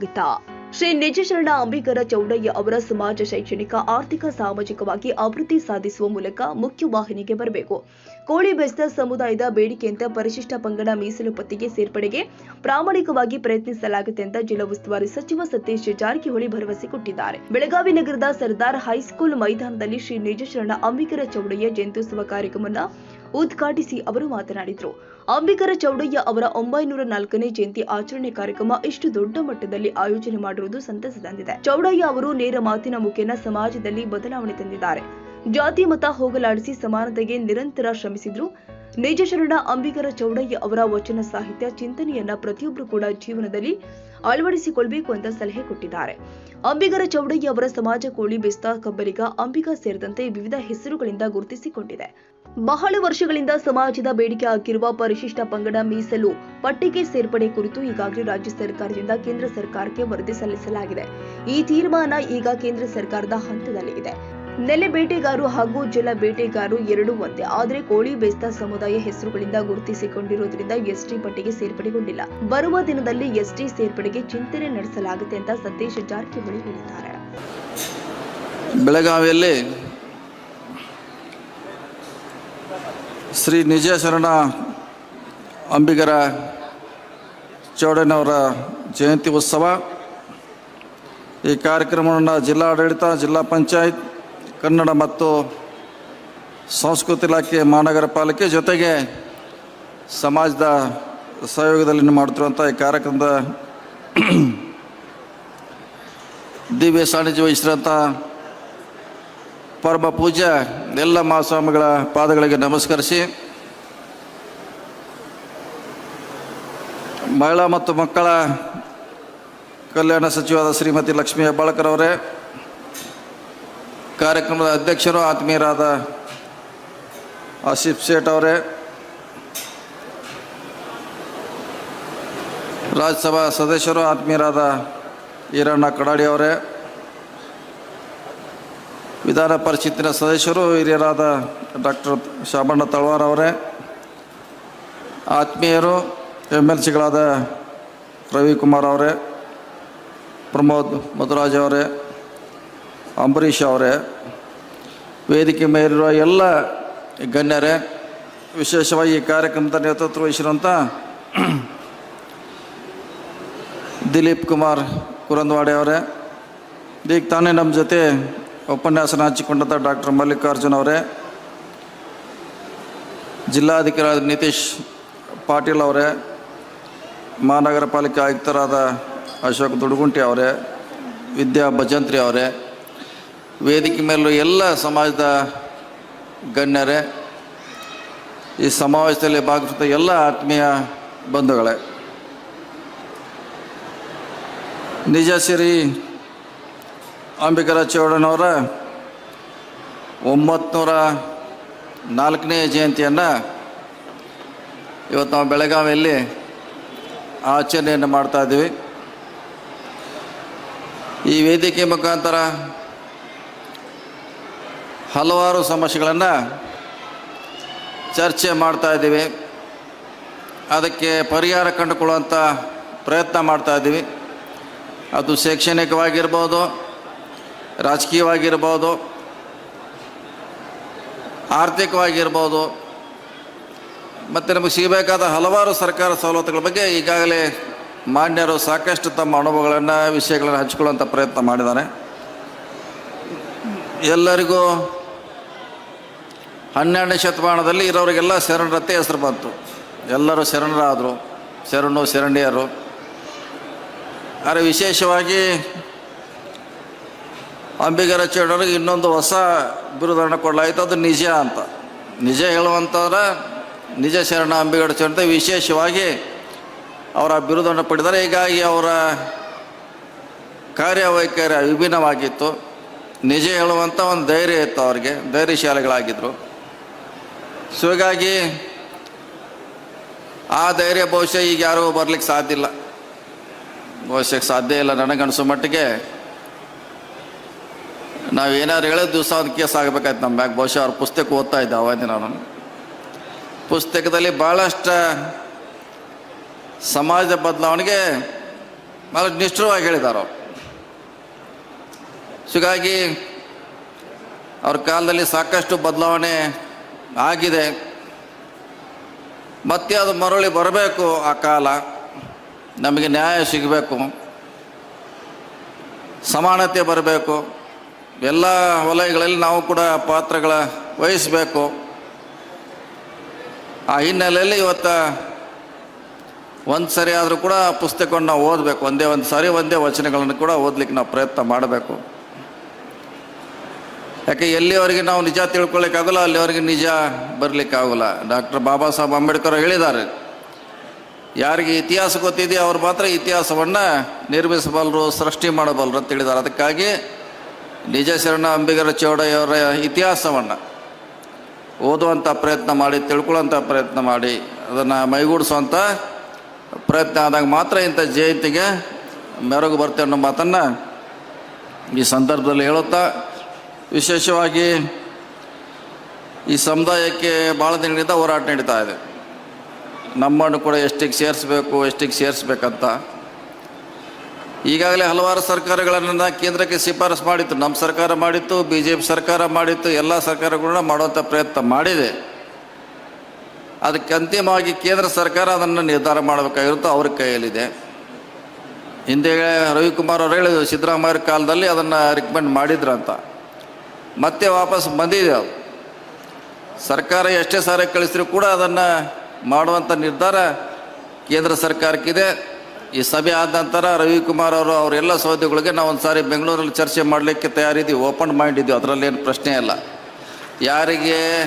ಸ್ವಾಗತ ಶ್ರೀ ನಿಜಶರಣ ಅಂಬಿಗರ ಚೌಡಯ್ಯ ಅವರ ಸಮಾಜ ಶೈಕ್ಷಣಿಕ, ಆರ್ಥಿಕ, ಸಾಮಾಜಿಕವಾಗಿ ಅಭಿವೃದ್ಧಿ ಸಾಧಿಸುವ ಮೂಲಕ ಮುಖ್ಯವಾಹಿನಿಗೆ ಬರಬೇಕು. ಕೋಳಿ ಬೆಸ್ತ ಸಮುದಾಯದ ಬೇಡಿಕೆಯಂತೆ ಪರಿಶಿಷ್ಟ ಪಂಗಡ ಮೀಸಲು ಪತ್ತಿಗೆ ಸೇರ್ಪಡೆಗೆ ಪ್ರಾಮಾಣಿಕವಾಗಿ ಪ್ರಯತ್ನಿಸಲಾಗುತ್ತೆ ಅಂತ ಜಿಲ್ಲಾ ಉಸ್ತುವಾರಿ ಸಚಿವ ಸತೀಶ್ ಜಾರಕಿಹೊಳಿ ಭರವಸೆ ಕೊಟ್ಟಿದ್ದಾರೆ. ಬೆಳಗಾವಿ ನಗರದ ಸರ್ದಾರ್ ಹೈಸ್ಕೂಲ್ ಮೈದಾನದಲ್ಲಿ ಶ್ರೀ ನಿಜಶರಣ ಅಂಬಿಗರ ಚೌಡಯ್ಯ ಜಯಂತ್ಯುತ್ಸವ ಕಾರ್ಯಕ್ರಮವನ್ನು ಉದ್ಘಾಟಿಸಿ ಅವರು ಮಾತನಾಡಿದರು. ಅಂಬಿಕರ ಚೌಡಯ್ಯ ಅವರ ಒಂಬೈನೂರ ನಾಲ್ಕನೇ ಜಯಂತಿ ಆಚರಣೆ ಕಾರ್ಯಕ್ರಮ ಇಷ್ಟು ದೊಡ್ಡ ಮಟ್ಟದಲ್ಲಿ ಆಯೋಜನೆ ಮಾಡಿರುವುದು ಸಂತಸ ತಂದಿದೆ. ಚೌಡಯ್ಯ ಅವರು ನೇರ ಮಾತಿನ ಮುಖೇನ ಸಮಾಜದಲ್ಲಿ ಬದಲಾವಣೆ ತಂದಿದ್ದಾರೆ. ಜಾತಿ ಮತ ಹೋಗಲಾಡಿಸಿ ಸಮಾನತೆಗೆ ನಿರಂತರ ಶ್ರಮಿಸಿದ್ರು. ನಿಜ ಶರಣ ಅಂಬಿಗರ ಚೌಡಯ್ಯ ಅವರ ವಚನ ಸಾಹಿತ್ಯ ಚಿಂತನೆಯನ್ನ ಪ್ರತಿಯೊಬ್ಬರು ಕೂಡ ಜೀವನದಲ್ಲಿ ಅಳವಡಿಸಿಕೊಳ್ಬೇಕು ಅಂತ ಸಲಹೆ ಕೊಟ್ಟಿದ್ದಾರೆ. ಅಂಬಿಗರ ಚೌಡಯ್ಯ ಅವರ ಸಮಾಜ ಕೋಳಿ ಬೆಸ್ತ ಕಬ್ಬಲಿಗ ಅಂಬಿಗ ಸೇರಿದಂತೆ ವಿವಿಧ ಹೆಸರುಗಳಿಂದ ಗುರುತಿಸಿಕೊಂಡಿದೆ. ಬಹಳ ವರ್ಷಗಳಿಂದ ಸಮಾಜದ ಬೇಡಿಕೆ ಆಗಿರುವ ಪರಿಶಿಷ್ಟ ಪಂಗಡ ಮೀಸಲು ಪಟ್ಟಿಗೆ ಸೇರ್ಪಡೆ ಕುರಿತು ಈಗಾಗಲೇ ರಾಜ್ಯ ಸರ್ಕಾರದಿಂದ ಕೇಂದ್ರ ಸರ್ಕಾರಕ್ಕೆ ವರದಿ ಸಲ್ಲಿಸಲಾಗಿದೆ. ಈ ತೀರ್ಮಾನ ಈಗ ಕೇಂದ್ರ ಸರ್ಕಾರದ ಹಂತದಲ್ಲಿ ಇದೆ ನೆಲೆ ಬೇಟೆಗಾರು ಹಾಗೂ ಜಲ ಬೇಟೆಗಾರು ಎರಡೂ ಒಂದೇ. ಆದರೆ ಕೋಳಿ ಬೇಸ್ತ ಸಮುದಾಯ ಹೆಸರುಗಳಿಂದ ಗುರುತಿಸಿಕೊಂಡಿರುವುದರಿಂದ ಎಸ್ಟಿ ಪಟ್ಟಿಗೆ ಸೇರ್ಪಡೆಗೊಂಡಿಲ್ಲ. ಬರುವ ದಿನದಲ್ಲಿ ಎಸ್ಟಿ ಸೇರ್ಪಡೆಗೆ ಚಿಂತನೆ ನಡೆಸಲಾಗುತ್ತೆ ಅಂತ ಸತೀಶ್ ಜಾರಕಿಹೊಳಿ ಹೇಳಿದ್ದಾರೆ. ಬೆಳಗಾವಿಯಲ್ಲಿ ಶ್ರೀ ನಿಜ ಶರಣ ಅಂಬಿಗರ ಚೌಡನವರ ಜಯಂತಿ ಉತ್ಸವ. ಈ ಕಾರ್ಯಕ್ರಮವನ್ನು ಜಿಲ್ಲಾಡಳಿತ, ಜಿಲ್ಲಾ ಪಂಚಾಯತ್ ಕನ್ನಡ ಮತ್ತು ಸಂಸ್ಕೃತಿ ಇಲಾಖೆ ಮಹಾನಗರ ಪಾಲಿಕೆ ಜೊತೆಗೆ ಸಮಾಜದ ಸಹಯೋಗದಲ್ಲಿ ಮಾಡ್ತಿರುವಂಥ ಈ ಕಾರ್ಯಕ್ರಮದ ದಿವ್ಯ ಸಾನ್ನಿಧ್ಯ ವಹಿಸಿರೋಂಥ ಪರಮ ಪೂಜೆ ಎಲ್ಲ ಮಹಾಸ್ವಾಮಿಗಳ ಪಾದಗಳಿಗೆ ನಮಸ್ಕರಿಸಿ, ಮಹಿಳಾ ಮತ್ತು ಮಕ್ಕಳ ಕಲ್ಯಾಣ ಸಚಿವಾದ ಶ್ರೀಮತಿ ಲಕ್ಷ್ಮೀ ಹೆಬ್ಬಾಳ್ಕರ್ ಕಾರ್ಯಕ್ರಮದ ಅಧ್ಯಕ್ಷರು ಆತ್ಮೀಯರಾದ ಆಸಿಫ್ ಸೇಠ್ ಅವರೇ, ರಾಜ್ಯಸಭಾ ಸದಸ್ಯರು ಆತ್ಮೀಯರಾದ ಈರಣ್ಣ ಕಡಾಡಿ ಅವರೇ, ವಿಧಾನ ಪರಿಷತ್ತಿನ ಸದಸ್ಯರು ಹಿರಿಯರಾದ ಡಾಕ್ಟರ್ ಶಾಮಣ್ಣ ತಳವಾರ್ ಅವರೇ, ಆತ್ಮೀಯರು ಎಂ ಎಲ್ ಸಿಗಳಾದ ರವಿಕುಮಾರ್ ಅವರೇ, ಪ್ರಮೋದ್ ಮಧುರಾಜ್ ಅವರೇ ಅಂಬರೀಷ್ ಅವರೇ, ವೇದಿಕೆ ಮೇಲಿರುವ ಎಲ್ಲ ಗಣ್ಯರೇ, ವಿಶೇಷವಾಗಿ ಈ ಕಾರ್ಯಕ್ರಮದ ನೇತೃತ್ವ ವಹಿಸಿರುವಂಥ ದಿಲೀಪ್ ಕುಮಾರ್ ಕುರಂದ್ವಾಡೆ ಅವರೇ ಈಗ ತಾನೇ ನಮ್ಮ ಜೊತೆ ಉಪನ್ಯಾಸನ ಹಂಚಿಕೊಂಡಂಥ ಡಾಕ್ಟರ್ ಮಲ್ಲಿಕಾರ್ಜುನ್ ಅವರೇ, ಜಿಲ್ಲಾಧಿಕಾರಿ ನಿತೀಶ್ ಪಾಟೀಲ್ ಅವರೇ ಮಹಾನಗರ ಪಾಲಿಕೆ ಆಯುಕ್ತರಾದ ಅಶೋಕ್ ದುಡುಗುಂಟಿ ಅವರೇ, ವಿದ್ಯಾ ಭಜಂತ್ರಿ ಅವರೇ ವೇದಿಕೆ ಮೇಲೂ ಎಲ್ಲ ಸಮಾಜದ ಗಣ್ಯರೇ, ಈ ಸಮಾವೇಶದಲ್ಲಿ ಭಾಗವಹಿಸಿದ ಎಲ್ಲ ಆತ್ಮೀಯ ಬಂಧುಗಳೇ ನಿಜ ಸಿರಿ ಅಂಬಿಕರ ಚೌಡನವರ ಒಂಬತ್ನೂರ ನಾಲ್ಕನೇ ಜಯಂತಿಯನ್ನು ಇವತ್ತು ನಾವು ಬೆಳಗಾವಿಯಲ್ಲಿ ಆಚರಣೆಯನ್ನು ಮಾಡ್ತಾ ಇದ್ದೀವಿ. ಈ ವೇದಿಕೆ ಮುಖಾಂತರ ಹಲವಾರು ಸಮಸ್ಯೆಗಳನ್ನು ಚರ್ಚೆ ಮಾಡ್ತಾ ಇದ್ದೀವಿ. ಅದಕ್ಕೆ ಪರಿಹಾರ ಕಂಡುಕೊಳ್ಳುವಂಥ ಪ್ರಯತ್ನ ಮಾಡ್ತಾ ಇದ್ದೀವಿ. ಅದು ಶೈಕ್ಷಣಿಕವಾಗಿರ್ಬೋದು, ರಾಜಕೀಯವಾಗಿರ್ಬೋದು, ಆರ್ಥಿಕವಾಗಿರ್ಬೋದು, ಮತ್ತು ನಮಗೆ ಸಿಗಬೇಕಾದ ಹಲವಾರು ಸರ್ಕಾರ ಸವಲತ್ತುಗಳ ಬಗ್ಗೆ ಈಗಾಗಲೇ ಮಾನ್ಯರು ಸಾಕಷ್ಟು ತಮ್ಮ ಅನುಭವಗಳನ್ನು, ವಿಷಯಗಳನ್ನು ಹಂಚಿಕೊಳ್ಳುವಂಥ ಪ್ರಯತ್ನ ಮಾಡಿದ್ದಾರೆ. ಎಲ್ಲರಿಗೂ ಹನ್ನೆರಡನೇ ಶತಮಾನದಲ್ಲಿ ಇರೋರಿಗೆಲ್ಲ ಶರಣರತ್ತೆ ಹೆಸರು ಬಂತು. ಎಲ್ಲರೂ ಶರಣರಾದರು, ಶರಣು, ಶರಣಿಯರು. ಆದರೆ ವಿಶೇಷವಾಗಿ ಅಂಬಿಗರ ಚೇಡರಿಗೆ ಇನ್ನೊಂದು ಹೊಸ ಬಿರುದನ್ನು ಕೊಡಲಾಯಿತು, ಅದು ನಿಜ ಅಂತ. ನಿಜ ಹೇಳುವಂಥದ್ರೆ ನಿಜ ಶರಣ ಅಂಬಿಗರ ಚೇಡ ವಿಶೇಷವಾಗಿ ಅವರ ಬಿರುದನ್ನು ಪಡೆದರೆ ಹೀಗಾಗಿ ಅವರ ಕಾರ್ಯವೈಖರಿ ವಿಭಿನ್ನವಾಗಿತ್ತು ನಿಜ ಹೇಳುವಂಥ ಒಂದು ಧೈರ್ಯ ಇತ್ತು ಅವರಿಗೆ ಧೈರ್ಯಶಾಲಿಗಳಾಗಿದ್ದರು ಸೊ ಹೀಗಾಗಿ ಆ ಧೈರ್ಯ ಬಹುಶಃ ಈಗ ಯಾರೂ ಬರ್ಲಿಕ್ಕೆ ಸಾಧ್ಯ ಇಲ್ಲ. ಬಹುಶಃ ಸಾಧ್ಯ ಇಲ್ಲ ನನಗನ್ಸೋ ಮಟ್ಟಿಗೆ. ನಾವು ಏನಾದ್ರು ಹೇಳೋದು ದಿವಸ ಒಂದು ಕೇಸ್ ಆಗಬೇಕಾಯ್ತು ನಮ್ಮ ಬ್ಯಾಗ್ ಬಹುಶಃ ಅವ್ರ ಪುಸ್ತಕ ಓದ್ತಾ ಇದ್ದೆ ಅವಾಗ ನಾನು. ಪುಸ್ತಕದಲ್ಲಿ ಭಾಳಷ್ಟು ಸಮಾಜದ ಬದಲಾವಣೆಗೆ ಭಾಳ ನಿಷ್ಠುರವಾಗಿ ಹೇಳಿದ್ದಾರೆ ಅವರು. ಹೀಗಾಗಿ ಅವ್ರ ಕಾಲದಲ್ಲಿ ಸಾಕಷ್ಟು ಬದಲಾವಣೆ ಆಗಿದೆ. ಮತ್ತೆ ಅದು ಮರಳಿ ಬರಬೇಕು ಆ ಕಾಲ. ನಮಗೆ ನ್ಯಾಯ ಸಿಗಬೇಕು. ಸಮಾನತೆ ಬರಬೇಕು. ಎಲ್ಲ ವಲಯಗಳಲ್ಲಿ ನಾವು ಕೂಡ ಪಾತ್ರಗಳ ವಹಿಸಬೇಕು. ಆ ಹಿನ್ನೆಲೆಯಲ್ಲಿ ಇವತ್ತು ಒಂದು ಸರಿ ಆದರೂ ಕೂಡ ಪುಸ್ತಕವನ್ನು ನಾವು ಓದಬೇಕು. ಒಂದೇ ಒಂದು ಸಾರಿ, ಒಂದೇ ವಚನಗಳನ್ನು ಕೂಡ ಓದಲಿಕ್ಕೆ ನಾವು ಪ್ರಯತ್ನ ಮಾಡಬೇಕು. ಯಾಕೆ ಎಲ್ಲಿವರೆಗೆ ನಾವು ನಿಜ ತಿಳ್ಕೊಳ್ಳಿಕ್ಕಾಗಲ್ಲ ಅಲ್ಲಿವರೆಗೆ ನಿಜ ಬರಲಿಕ್ಕಾಗಲ್ಲ. ಡಾಕ್ಟರ್ ಬಾಬಾ ಸಾಹೇಬ್ ಅಂಬೇಡ್ಕರ್ ಹೇಳಿದ್ದಾರೆ. ಯಾರಿಗೆ ಇತಿಹಾಸ ಗೊತ್ತಿದೆಯೋ ಅವ್ರು ಮಾತ್ರ ಇತಿಹಾಸವನ್ನು ನಿರ್ಮಿಸಬಲ್ಲರು ಸೃಷ್ಟಿ ಮಾಡಬಲ್ಲರು ಅಂತ ಹೇಳಿದ್ದಾರೆ. ಅದಕ್ಕಾಗಿ ನಿಜ ಶರಣ ಅಂಬಿಗರ ಚೌಡಯ್ಯವರ ಇತಿಹಾಸವನ್ನು ಓದುವಂಥ ಪ್ರಯತ್ನ ಮಾಡಿ ತಿಳ್ಕೊಳ್ಳೋಂಥ ಪ್ರಯತ್ನ ಮಾಡಿ, ಅದನ್ನು ಮೈಗೂಡಿಸುವಂಥ ಪ್ರಯತ್ನ ಆದಾಗ ಮಾತ್ರ ಇಂಥ ಜಯಂತಿಗೆ ಮೆರಗು ಬರ್ತೇವೆ ಅನ್ನೋ ಮಾತನ್ನು ಈ ಸಂದರ್ಭದಲ್ಲಿ ಹೇಳುತ್ತಾ ವಿಶೇಷವಾಗಿ ಈ ಸಮುದಾಯಕ್ಕೆ ಭಾಳ ದಿನಗಳಿಂದ ಹೋರಾಟ ನಡೀತಾ ಇದೆ. ನಮ್ಮನ್ನು ಕೂಡ ಎಷ್ಟಿಗೆ ಸೇರಿಸ್ಬೇಕು, ಎಷ್ಟಿಗೆ ಸೇರಿಸ್ಬೇಕಂತ. ಈಗಾಗಲೇ ಹಲವಾರು ಸರ್ಕಾರಗಳನ್ನು ಕೇಂದ್ರಕ್ಕೆ ಶಿಫಾರಸು ಮಾಡಿತ್ತು. ನಮ್ಮ ಸರ್ಕಾರ ಮಾಡಿತ್ತು ಬಿ ಜೆ ಪಿ ಸರ್ಕಾರ ಮಾಡಿತ್ತು, ಎಲ್ಲ ಸರ್ಕಾರಗಳನ್ನ ಮಾಡುವಂಥ ಪ್ರಯತ್ನ ಮಾಡಿದೆ. ಅದಕ್ಕೆ ಅಂತಿಮವಾಗಿ ಕೇಂದ್ರ ಸರ್ಕಾರ ಅದನ್ನು ನಿರ್ಧಾರ ಮಾಡಬೇಕಾಗಿರುತ್ತೋ ಅವ್ರ ಕೈಯಲ್ಲಿದೆ. ಹಿಂದೆ ರವಿಕುಮಾರ್ ಅವರು ಹೇಳಿದ್ರು ಸಿದ್ದರಾಮಯ್ಯ ಕಾಲದಲ್ಲಿ ಅದನ್ನು ರಿಕಮೆಂಡ್ ಮಾಡಿದ್ರಂತ. ಮತ್ತೆ ವಾಪಸ್ ಬಂದಿದೆ ಅದು. ಸರ್ಕಾರ ಎಷ್ಟೇ ಸಾರಿ ಕಳಿಸಿದ್ರು ಕೂಡ ಅದನ್ನು ಮಾಡುವಂಥ ನಿರ್ಧಾರ ಕೇಂದ್ರ ಸರ್ಕಾರಕ್ಕಿದೆ. ಈ ಸಭೆ ಆದ ನಂತರ ರವಿಕುಮಾರ್ ಅವರು ಅವರೆಲ್ಲ ಸೌದೆಗಳಿಗೆ ನಾವು ಒಂದು ಸಾರಿ ಬೆಂಗಳೂರಲ್ಲಿ ಚರ್ಚೆ ಮಾಡಲಿಕ್ಕೆ ತಯಾರಿದ್ದೀವಿ. ಓಪನ್ ಮೈಂಡ್ ಇದ್ದೀವಿ ಅದರಲ್ಲೇನು ಪ್ರಶ್ನೆ ಇಲ್ಲ. ಯಾರಿಗೆ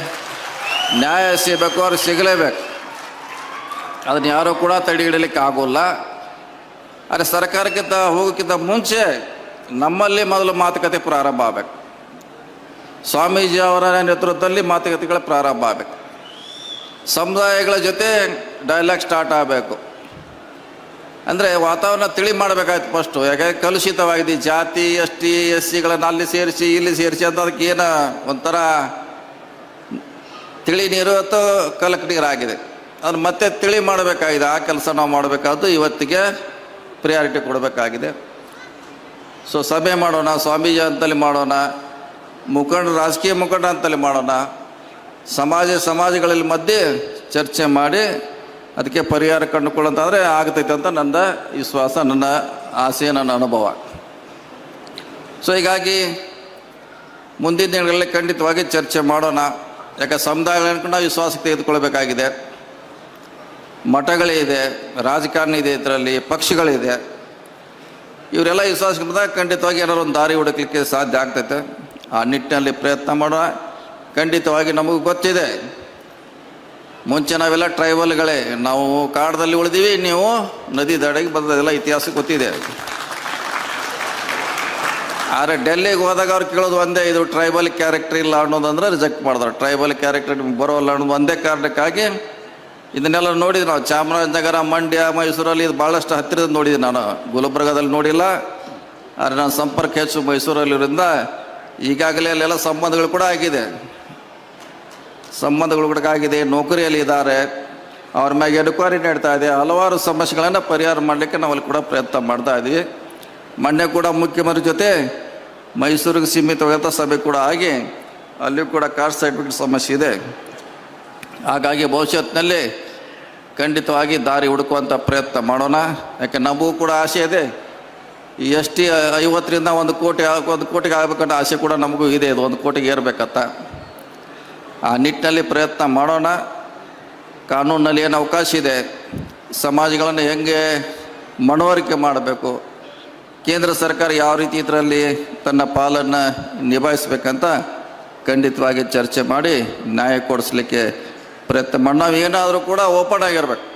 ನ್ಯಾಯ ಸಿಗಬೇಕು, ಅವ್ರಿಗೆ ಸಿಗಲೇಬೇಕು. ಅದನ್ನು ಯಾರೂ ಕೂಡ ತಡೆ ಹಿಡಲಿಕ್ಕೆ ಆಗೋಲ್ಲ. ಆದರೆ ಸರ್ಕಾರಕ್ಕಿಂತ ಹೋಗೋಕ್ಕಿಂತ ಮುಂಚೆ ನಮ್ಮಲ್ಲಿ ಮೊದಲು ಮಾತುಕತೆ ಪ್ರಾರಂಭ ಆಗಬೇಕು. ಸ್ವಾಮೀಜಿ ಅವರ ನೇತೃತ್ವದಲ್ಲಿ ಮಾತುಕತೆಗಳ ಪ್ರಾರಂಭ ಆಗಬೇಕು. ಸಮುದಾಯಗಳ ಜೊತೆ ಡೈಲಾಗ್ ಸ್ಟಾರ್ಟ್ ಆಗಬೇಕು. ಅಂದರೆ ವಾತಾವರಣ ತಿಳಿ ಮಾಡಬೇಕಾಯ್ತು ಫಸ್ಟು ಯಾಕಂದರೆ ಕಲುಷಿತವಾಗಿದೆ. ಜಾತಿ ಎಸ್ ಟಿ ಎಸ್ ಸಿಗಳನ್ನು ಅಲ್ಲಿ ಸೇರಿಸಿ, ಇಲ್ಲಿ ಸೇರಿಸಿ ಅಂತ ಅದಕ್ಕೆ ಏನು ಒಂಥರ ತಿಳಿ ನೀರು ಅಥವಾ ಕಲಕ್ ನೀರಾಗಿದೆ ಅದನ್ನು ಮತ್ತೆ ತಿಳಿ ಮಾಡಬೇಕಾಗಿದೆ. ಆ ಕೆಲಸ ನಾವು ಮಾಡಬೇಕಾದ್ದು ಇವತ್ತಿಗೆ ಪ್ರಿಯಾರಿಟಿ ಕೊಡಬೇಕಾಗಿದೆ. ಸೊ ಸಭೆ ಮಾಡೋಣ, ಸ್ವಾಮೀಜಿ ಅಂತಲ್ಲಿ ಮಾಡೋಣ. ಮುಖಂಡ, ರಾಜಕೀಯ ಮುಖಂಡ ಅಂತಲೇ ಮಾಡೋಣ. ಸಮಾಜ, ಸಮಾಜಗಳಲ್ಲಿ ಮಧ್ಯೆ ಚರ್ಚೆ ಮಾಡಿ ಅದಕ್ಕೆ ಪರಿಹಾರ ಕಂಡುಕೊಳ್ಳೋಂತಾದರೆ ಆಗ್ತೈತೆ ಅಂತ ನನ್ನ ವಿಶ್ವಾಸ, ನನ್ನ ಆಸೆ, ನನ್ನ ಅನುಭವ. ಸೊ ಹೀಗಾಗಿ ಮುಂದಿನ ದಿನಗಳಲ್ಲಿ ಖಂಡಿತವಾಗಿ ಚರ್ಚೆ ಮಾಡೋಣ. ಯಾಕೆ ಸಮುದಾಯಗಳನ್ನು ನಾವು ವಿಶ್ವಾಸಕ್ಕೆ ತೆಗೆದುಕೊಳ್ಬೇಕಾಗಿದೆ. ಮಠಗಳಿದೆ ರಾಜಕಾರಣಿ ಇದೆ ಇದರಲ್ಲಿ ಪಕ್ಷಗಳಿದೆ ಇವರೆಲ್ಲ ವಿಶ್ವಾಸಕ್ಕೆ ಬಂದಾಗ ಖಂಡಿತವಾಗಿ ಏನಾದ್ರು ಒಂದು ದಾರಿ ಹುಡುಕ್ಲಿಕ್ಕೆ ಸಾಧ್ಯ ಆಗ್ತೈತೆ. ಆ ನಿಟ್ಟಿನಲ್ಲಿ ಪ್ರಯತ್ನ ಮಾಡೋಣ. ಖಂಡಿತವಾಗಿ ನಮಗೆ ಗೊತ್ತಿದೆ. ಮುಂಚೆ ನಾವೆಲ್ಲ ಟ್ರೈಬಲ್ಗಳೇ ನಾವು ಕಾಡದಲ್ಲಿ ಉಳಿದೀವಿ, ನೀವು ನದಿ ದಡೆಗೆ ಬಂದದೆಲ್ಲ ಇತಿಹಾಸ ಗೊತ್ತಿದೆ. ಆದರೆ ಡೆಲ್ಲಿಗೆ ಹೋದಾಗ ಅವ್ರು ಕೇಳೋದು ಒಂದೇ, ಇದು ಟ್ರೈಬಲ್ ಕ್ಯಾರೆಕ್ಟರ್ ಇಲ್ಲ ಅನ್ನೋದಂದ್ರೆ ರಿಜೆಕ್ಟ್ ಮಾಡಿದ್ರು ಟ್ರೈಬಲ್ ಕ್ಯಾರೆಕ್ಟರ್ ಬರೋಲ್ಲ ಅನ್ನೋದು ಒಂದೇ ಕಾರಣಕ್ಕಾಗಿ ಇದನ್ನೆಲ್ಲ ನೋಡಿದ್ವಿ ನಾವು. ಚಾಮರಾಜನಗರ, ಮಂಡ್ಯ, ಮೈಸೂರಲ್ಲಿ ಇದು ಭಾಳಷ್ಟು ಹತ್ತಿರದ ನೋಡಿದ್ದೀನಿ ನಾನು. ಗುಲ್ಬರ್ಗದಲ್ಲಿ ನೋಡಿಲ್ಲ. ಆದರೆ ನಾನು ಸಂಪರ್ಕ ಹೆಚ್ಚು ಮೈಸೂರಲ್ಲಿರೋದ್ರಿಂದ ಈಗಾಗಲೇ ಅಲ್ಲೆಲ್ಲ ಸಂಬಂಧಗಳು ಕೂಡ ಆಗಿದೆ. ಸಂಬಂಧಗಳು ಕೂಡ ಆಗಿದೆ. ನೌಕರಿಯಲ್ಲಿ ಇದ್ದಾರೆ. ಅವ್ರ ಮ್ಯಾಗೆ ಎನ್ಕ್ವೈರಿ ನಡೀತಾ ಇದೆ. ಹಲವಾರು ಸಮಸ್ಯೆಗಳನ್ನು ಪರಿಹಾರ ಮಾಡಲಿಕ್ಕೆ ನಾವಲ್ಲಿ ಕೂಡ ಪ್ರಯತ್ನ ಮಾಡ್ತಾ ಇದ್ದೀವಿ ಮೊನ್ನೆ ಕೂಡ ಮುಖ್ಯಮಂತ್ರಿ ಜೊತೆ ಮೈಸೂರಿಗೆ ಸೀಮಿತವಾದಂಥ ಸಭೆ ಕೂಡ ಆಗಿ ಅಲ್ಲಿಯೂ ಕೂಡ ಕಾಸ್ಟ್ ಸರ್ಟಿಫಿಕೇಟ್ ಸಮಸ್ಯೆ ಇದೆ. ಹಾಗಾಗಿ ಭವಿಷ್ಯತ್ತಿನಲ್ಲಿ ಖಂಡಿತವಾಗಿ ದಾರಿ ಹುಡುಕುವಂಥ ಪ್ರಯತ್ನ ಮಾಡೋಣ. ಯಾಕೆ ನಮಗೂ ಕೂಡ ಆಸೆ ಇದೆ. ಈ ಎಸ್ ಟಿ ಐವತ್ತರಿಂದ ಒಂದು ಕೋಟಿ ಒಂದು ಕೋಟಿಗೆ ಆಗಬೇಕಂತ ಆಸೆ ಕೂಡ ನಮಗೂ ಇದೆ. ಇದು ಒಂದು ಕೋಟಿಗೆ ಏರ್ಬೇಕತ್ತ. ಆ ನಿಟ್ಟಿನಲ್ಲಿ ಪ್ರಯತ್ನ ಮಾಡೋಣ. ಕಾನೂನಲ್ಲಿ ಏನು ಅವಕಾಶ ಇದೆ. ಸಮಾಜಗಳನ್ನು ಹೆಂಗೆ ಮನವರಿಕೆ ಮಾಡಬೇಕು. ಕೇಂದ್ರ ಸರ್ಕಾರ ಯಾವ ರೀತಿ ಇದರಲ್ಲಿ ತನ್ನ ಪಾಲನ್ನು ನಿಭಾಯಿಸ್ಬೇಕಂತ ಖಂಡಿತವಾಗಿ ಚರ್ಚೆ ಮಾಡಿ ನ್ಯಾಯ ಕೊಡಿಸ್ಲಿಕ್ಕೆ ಪ್ರಯತ್ನ ಮಾಡಿ ನಾವು ಏನಾದರೂ ಕೂಡ ಓಪನ್ ಆಗಿರ್ಬೇಕು.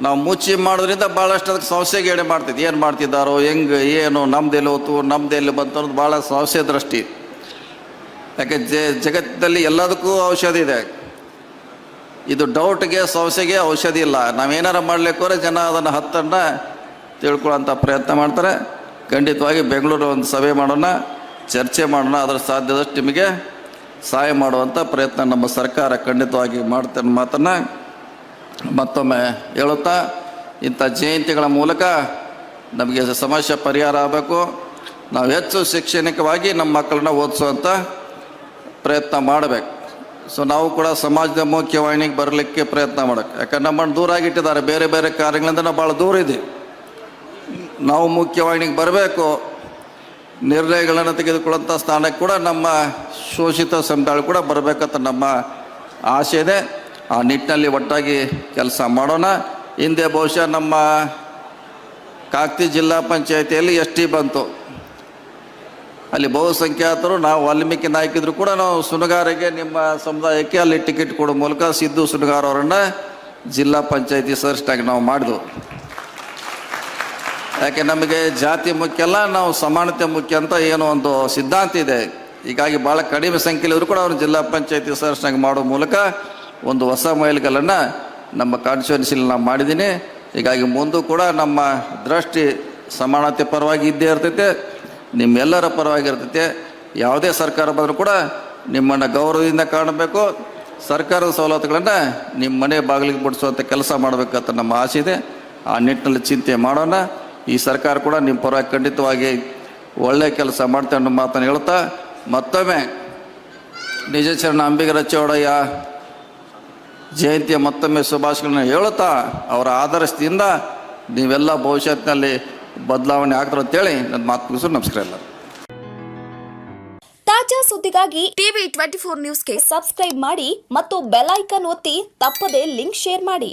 ನಾವು ಮುಚ್ಚಿ ಮಾಡೋದ್ರಿಂದ ಭಾಳಷ್ಟು ಅದಕ್ಕೆ ಸಮಸ್ಯೆ ಎಡೆ ಮಾಡ್ತಿದ್ವಿ. ಏನು ಮಾಡ್ತಿದ್ದಾರೋ, ಹೆಂಗೆ, ಏನು ನಮ್ದೆಲ್ಲಿ ಹೋತು ನಮ್ದೆಲ್ಲಿ ಬಂತು ಅನ್ನೋದು ಭಾಳ ಸಮಸ್ಯೆ ದೃಷ್ಟಿ. ಯಾಕೆ ಜ ಜಗತ್ತಿನಲ್ಲಿ ಎಲ್ಲದಕ್ಕೂ ಔಷಧಿ ಇದೆ. ಇದು ಡೌಟ್ಗೆ ಸಮಸ್ಯೆಗೆ ಔಷಧಿ ಇಲ್ಲ. ನಾವೇನಾರು ಮಾಡ್ಲಿಕ್ಕೋರೆ ಜನ ಅದನ್ನು ಹತ್ತನ್ನು ತಿಳ್ಕೊಳ್ಳೋಂಥ ಪ್ರಯತ್ನ ಮಾಡ್ತಾರೆ. ಖಂಡಿತವಾಗಿ ಬೆಂಗಳೂರು ಒಂದು ಸಭೆ ಮಾಡೋಣ, ಚರ್ಚೆ ಮಾಡೋಣ, ಅದರ ಸಾಧ್ಯದಷ್ಟು ನಿಮಗೆ ಸಹಾಯ ಮಾಡುವಂಥ ಪ್ರಯತ್ನ ನಮ್ಮ ಸರ್ಕಾರ ಖಂಡಿತವಾಗಿ ಮಾಡ್ತೇನೆ ಮಾತನ್ನು. ಮತ್ತೊಮ್ಮೆ ಹೇಳುತ್ತಾ, ಇಂಥ ಜಯಂತಿಗಳ ಮೂಲಕ ನಮಗೆ ಸಮಸ್ಯೆ ಪರಿಹಾರ ಆಗಬೇಕು. ನಾವು ಹೆಚ್ಚು ಶೈಕ್ಷಣಿಕವಾಗಿ ನಮ್ಮ ಮಕ್ಕಳನ್ನ ಓದಿಸುವಂಥ ಪ್ರಯತ್ನ ಮಾಡಬೇಕು. ಸೊ ನಾವು ಕೂಡ ಸಮಾಜದ ಮುಖ್ಯವಾಹಿನಿಗೆ ಬರಲಿಕ್ಕೆ ಪ್ರಯತ್ನ ಮಾಡಬೇಕು. ಯಾಕಂದ್ರೆ ನಮ್ಮನ್ನು ದೂರ ಆಗಿಟ್ಟಿದ್ದಾರೆ. ಬೇರೆ ಬೇರೆ ಕಾರ್ಯಗಳಿಂದ ನಾವು ಭಾಳ ದೂರ ಇದ್ದೀವಿ ನಾವು ಮುಖ್ಯವಾಹಿನಿಗೆ ಬರಬೇಕು. ನಿರ್ಣಯಗಳನ್ನು ತೆಗೆದುಕೊಳ್ಳುವಂಥ ಸ್ಥಾನಕ್ಕೆ ಕೂಡ ನಮ್ಮ ಶೋಷಿತ ಸಮುದಾಯ ಕೂಡ ಬರಬೇಕಂತ ನಮ್ಮ ಆಸೆ ಇದೆ. ಆ ನಿಟ್ಟಿನಲ್ಲಿ ಒಟ್ಟಾಗಿ ಕೆಲಸ ಮಾಡೋಣ. ಹಿಂದೆ ಬಹುಶಃ ನಮ್ಮ ಕಾಕ್ತಿ ಜಿಲ್ಲಾ ಪಂಚಾಯಿತಿಯಲ್ಲಿ ಎಸ್ ಟಿ ಬಂತು. ಅಲ್ಲಿ ಬಹುಸಂಖ್ಯಾತರು, ನಾವು ವಾಲ್ಮೀಕಿ ನಾಯಕಿದ್ರು ಕೂಡ ನಾವು ಸುನಗಾರಿಗೆ ನಿಮ್ಮ ಸಮುದಾಯಕ್ಕೆ ಅಲ್ಲಿ ಟಿಕೆಟ್ ಕೊಡೋ ಮೂಲಕ ಸಿದ್ದು ಸುನಗಾರ್ ಅವರನ್ನ ಜಿಲ್ಲಾ ಪಂಚಾಯತಿ ಸದಸ್ಯರಾಗಿ ನಾವು ಮಾಡಿದ್ವು. ಯಾಕೆ, ನಮಗೆ ಜಾತಿ ಮುಖ್ಯ ಅಲ್ಲ, ನಾವು ಸಮಾನತೆ ಮುಖ್ಯ ಅಂತ ಏನೋ ಒಂದು ಸಿದ್ಧಾಂತ ಇದೆ. ಹೀಗಾಗಿ ಭಾಳ ಕಡಿಮೆ ಸಂಖ್ಯೆಯಲ್ಲಿ ಕೂಡ ಅವ್ರು ಜಿಲ್ಲಾ ಪಂಚಾಯತಿ ಸದಸ್ಯನಾಗಿ ಮಾಡೋ ಮೂಲಕ ಒಂದು ಹೊಸ ಮೈಲಿಗಲ್ಲನ್ನು ನಮ್ಮ ಕಾನ್ಸ್ಟಿಟ್ಯೂನ್ಸಿಲಿ ನಾನು ಮಾಡಿದ್ದೀನಿ. ಹೀಗಾಗಿ ಮುಂದೂ ಕೂಡ ನಮ್ಮ ದೃಷ್ಟಿ ಸಮಾನತೆ ಪರವಾಗಿ ಇದ್ದೇ ಇರ್ತೈತೆ. ನಿಮ್ಮೆಲ್ಲರ ಪರವಾಗಿ ಇರ್ತೈತೆ. ಯಾವುದೇ ಸರ್ಕಾರ ಬಂದರೂ ಕೂಡ ನಿಮ್ಮನ್ನು ಗೌರವದಿಂದ ಕಾಣಬೇಕು. ಸರ್ಕಾರದ ಸವಲತ್ತುಗಳನ್ನು ನಿಮ್ಮ ಮನೆ ಬಾಗಿಲಿಗೆ ಬಿಡಿಸುವಂಥ ಕೆಲಸ ಮಾಡಬೇಕಂತ ನಮ್ಮ ಆಸೆ ಇದೆ. ಆ ನಿಟ್ಟಿನಲ್ಲಿ ಚಿಂತೆ ಮಾಡೋಣ. ಈ ಸರ್ಕಾರ ಕೂಡ ನಿಮ್ಮ ಪರವಾಗಿ ಖಂಡಿತವಾಗಿ ಒಳ್ಳೆಯ ಕೆಲಸ ಮಾಡ್ತೇವೆ ಅನ್ನೋ ಮಾತನ್ನು ಹೇಳ್ತಾ ಮತ್ತೊಮ್ಮೆ ನಿಜಚರಣ ಅಂಬಿಗರ ಚೌಡಯ್ಯ ಜಯಂತಿಯ ಮತ್ತೊಮ್ಮೆ ಶುಭಾಶಯಗಳನ್ನು ಹೇಳುತ್ತಾ ಅವರ ಆದರ್ಶದಿಂದ ನೀವೆಲ್ಲ ಭವಿಷ್ಯತ್ನಲ್ಲಿ ಬದಲಾವಣೆ ಆಗ್ತಾರೆ ಅಂತೇಳಿ ನನ್ನ ಮಾತು ಮುಗಿಸು ನಮಸ್ಕಾರ ಎಲ್ಲ ತಾಜಾ ಸುದ್ದಿಗಾಗಿ ಟಿವಿ ಟ್ವೆಂಟಿ ಫೋರ್ ನ್ಯೂಸ್ಗೆ ಸಬ್ಸ್ಕ್ರೈಬ್ ಮಾಡಿ ಮತ್ತು ಬೆಲ್ ಐಕನ್ ಒತ್ತಿ ತಪ್ಪದೇ ಲಿಂಕ್ ಶೇರ್ ಮಾಡಿ.